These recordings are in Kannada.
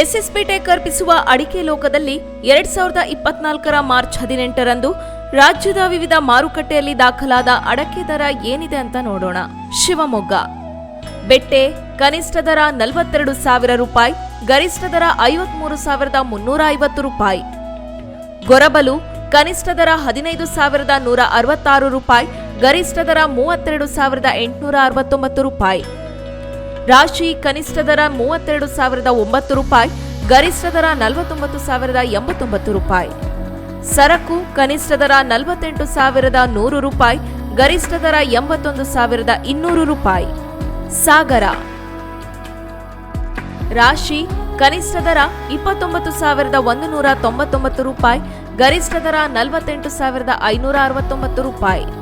ಎಸ್ಎಸ್ಪಿ ಟೆಕ್ ಅರ್ಪಿಸುವ ಅಡಿಕೆ ಲೋಕದಲ್ಲಿ ಎರಡ್ ಸಾವಿರದ ಇಪ್ಪತ್ನಾಲ್ಕರ ಮಾರ್ಚ್ ಹದಿನೆಂಟರಂದು ರಾಜ್ಯದ ವಿವಿಧ ಮಾರುಕಟ್ಟೆಯಲ್ಲಿ ದಾಖಲಾದ ಅಡಕೆ ದರ ಏನಿದೆ ಅಂತ ನೋಡೋಣ. ಶಿವಮೊಗ್ಗ. ಬೆಟ್ಟೆ, ಕನಿಷ್ಠ ದರ ನಲವತ್ತೆರಡು ಸಾವಿರ ರೂಪಾಯಿ, ಗರಿಷ್ಠ ದರ ಐವತ್ಮೂರು ಸಾವಿರದ ಮುನ್ನೂರ ಐವತ್ತು ರೂಪಾಯಿ. ಗೊರಬಲು, ಕನಿಷ್ಠ ದರ ಹದಿನೈದು ಸಾವಿರದ ನೂರ ಅರವತ್ತಾರು ರೂಪಾಯಿ, ಗರಿಷ್ಠ ದರ ಮೂವತ್ತೆರಡು ಸಾವಿರದ ಎಂಟುನೂರ ಅರವತ್ತೊಂಬತ್ತು ರೂಪಾಯಿ. ರಾಶಿ ಕನಿಷ್ಠ ದರ ಮೂವತ್ತೆರಡು ಸಾವಿರದ ಒಂಬತ್ತು ರೂಪಾಯಿ, ಗರಿಷ್ಠ ದರ ನಲವತ್ತೊಂಬತ್ತು ಸಾವಿರದ ಎಂಬತ್ತೊಂಬತ್ತು ರೂಪಾಯಿ. ಸರಕು ಕನಿಷ್ಠ ದರ ನಲವತ್ತೆಂಟು ಸಾವಿರದ ನೂರು ರೂಪಾಯಿ, ಗರಿಷ್ಠ ದರ ಎಂಬತ್ತೊಂದು ಸಾವಿರದ ಇನ್ನೂರು ರೂಪಾಯಿ. ಸಾಗರ. ರಾಶಿ ಕನಿಷ್ಠ ದರ ಇಪ್ಪತ್ತೊಂಬತ್ತು ಸಾವಿರದ ಒಂದು ನೂರ ತೊಂಬತ್ತೊಂಬತ್ತು ರೂಪಾಯಿ, ಗರಿಷ್ಠ ದರ ನಲವತ್ತೆಂಟು ಸಾವಿರದ ಐನೂರ ಅರವತ್ತೊಂಬತ್ತು ರೂಪಾಯಿ.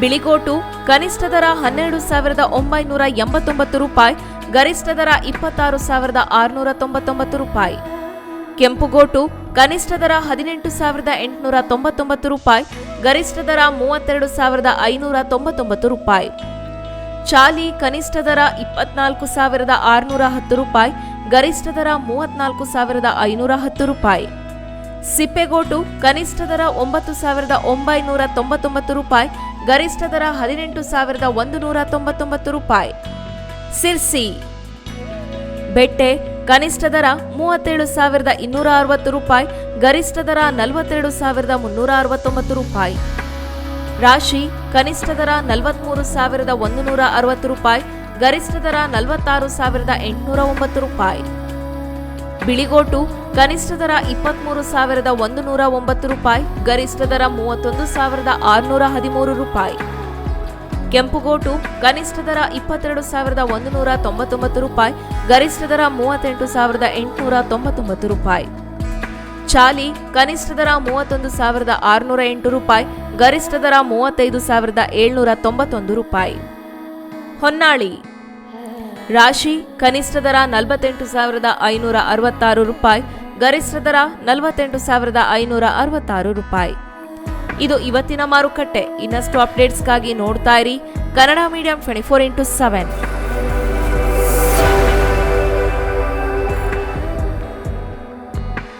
ಬಿಳಿಗೋಟು ಕನಿಷ್ಠ ದರ ಹನ್ನೆರಡು ಸಾವಿರದ ಒಂಬೈನೂರ ಎಂಬತ್ತೊಂಬತ್ತು ರೂಪಾಯಿ, ಗರಿಷ್ಠ ದರ ಇಪ್ಪತ್ತಾರು ಸಾವಿರದ ಆರುನೂರ ತೊಂಬತ್ತೊಂಬತ್ತು ರೂಪಾಯಿ. ಕೆಂಪುಗೋಟು, ಕನಿಷ್ಠ ದರ ಹದಿನೆಂಟು ಸಾವಿರದ ಎಂಟುನೂರ ತೊಂಬತ್ತೊಂಬತ್ತು ರೂಪಾಯಿ, ಗರಿಷ್ಠ ದರ ಮೂವತ್ತೆರಡು ಸಾವಿರದ ಐನೂರ ತೊಂಬತ್ತೊಂಬತ್ತು ರೂಪಾಯಿ. ಚಾಲಿ, ಕನಿಷ್ಠ ದರ ಇಪ್ಪತ್ನಾಲ್ಕು ಸಾವಿರದ ಆರುನೂರ ಹತ್ತು ರೂಪಾಯಿ, ಗರಿಷ್ಠ ದರ ಮೂವತ್ನಾಲ್ಕು ಸಾವಿರದ ಐನೂರ ಹತ್ತು ರೂಪಾಯಿ. ಸಿಪ್ಪೆಗೋಟು, ಕನಿಷ್ಠ ದರ ಒಂಬತ್ತು ಸಾವಿರದ ಒಂಬೈನೂರ ತೊಂಬತ್ತೊಂಬತ್ತು ರೂಪಾಯಿ ಗರಿಷ್ಠ ದರ ಹದಿನೆಂಟು ಸಾವಿರದ ಒಂದು ನೂರ ತೊಂಬತ್ತೊಂಬತ್ತು ರೂಪಾಯಿ. ಸಿರ್ಸಿ. ಬೆಟ್ಟೆ ಕನಿಷ್ಠ ದರ ಮೂವತ್ತೇಳು ಸಾವಿರದ ಇನ್ನೂರ ಅರವತ್ತು ರೂಪಾಯಿ ಗರಿಷ್ಠ ದರ ನಲವತ್ತೆರಡು ಸಾವಿರದ ಮುನ್ನೂರ ಅರವತ್ತೊಂಬತ್ತು ರೂಪಾಯಿ. ರಾಶಿ ಕನಿಷ್ಠ ದರ ನಲವತ್ಮೂರು ಸಾವಿರದ ಒಂದು ನೂರ ಅರವತ್ತು ರೂಪಾಯಿ ಗರಿಷ್ಠ ದರ ನಲವತ್ತಾರು ಸಾವಿರದ ಎಂಟುನೂರ ಒಂಬತ್ತು ರೂಪಾಯಿ. ಬಿಳಿಗೋಟು, ಕನಿಷ್ಠ ದರ ಇಪ್ಪತ್ಮೂರು ಸಾವಿರದ ಒಂದು ನೂರ ಒಂಬತ್ತು ರೂಪಾಯಿ, ಗರಿಷ್ಠ ದರ ಮೂವತ್ತೊಂದು ಸಾವಿರದ ಆರುನೂರ ಹದಿಮೂರು ರೂಪಾಯಿ. ಕೆಂಪುಗೋಟು, ಕನಿಷ್ಠ ದರ ಇಪ್ಪತ್ತೆರಡು ಸಾವಿರದ ಒಂದು ನೂರ ತೊಂಬತ್ತೊಂಬತ್ತು ರೂಪಾಯಿ, ಗರಿಷ್ಠ ದರ ಮೂವತ್ತೆಂಟು ಸಾವಿರದ ಎಂಟುನೂರ ತೊಂಬತ್ತೊಂಬತ್ತು ರೂಪಾಯಿ. ಚಾಲಿ, ಕನಿಷ್ಠ ದರ ಮೂವತ್ತೊಂದು ಸಾವಿರದ ಆರುನೂರ ಎಂಟು ರೂಪಾಯಿ, ಗರಿಷ್ಠ ದರ ಮೂವತ್ತೈದು ಸಾವಿರದ ಏಳ್ನೂರ ತೊಂಬತ್ತೊಂದು ರೂಪಾಯಿ. ಹೊನ್ನಾಳಿ ರಾಶಿ ಕನಿಷ್ಠ ದರ ನಲವತ್ತೆಂಟು ಸಾವಿರದ ಐನೂರ ಅರವತ್ತಾರು ರೂಪಾಯಿ, ಗರಿಷ್ಠ ದರ ನಲವತ್ತೆಂಟು ಸಾವಿರದ ಐನೂರ ಅರವತ್ತಾರು ರೂಪಾಯಿ. ಇದು ಇವತ್ತಿನ ಮಾರುಕಟ್ಟೆ. ಇನ್ನಷ್ಟು ಅಪ್ಡೇಟ್ಸ್ಗಾಗಿ ನೋಡ್ತಾ ಇರಿ Kannada medium twenty four into seven